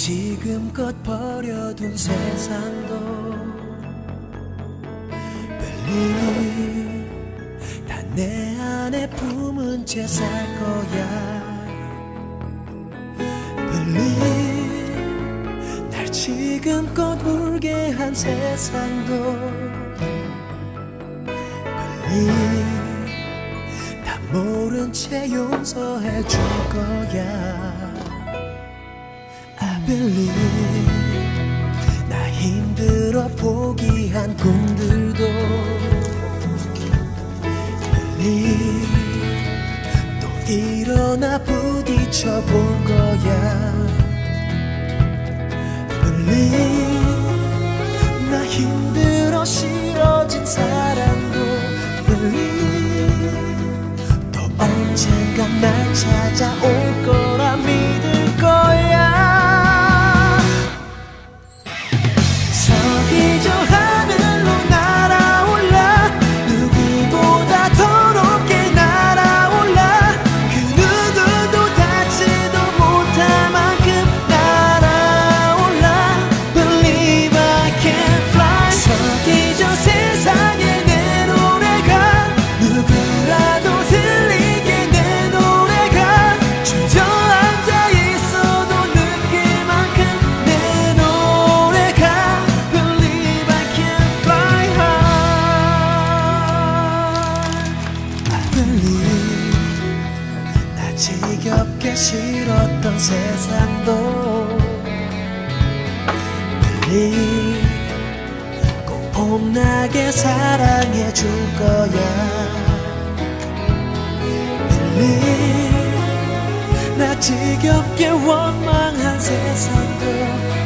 지금껏 버려둔 세상도 Believe 다내 안에 품은 채 살 거야. Believe 날 지금껏 울게 한 세상도 Believe 다 모른 채 용서해 줄 거야 believe 나 힘들어 포기한 꿈들도 Believe 또 일어나 부딪혀 볼 거야. Believe 나 힘들어 싫어진 사랑도 Believe 또 언젠가 날 찾아올 싫었던 세상도 Believe 꼭 봄나게 사랑해 줄 거야. Believe 나 지겹게 원망한 세상도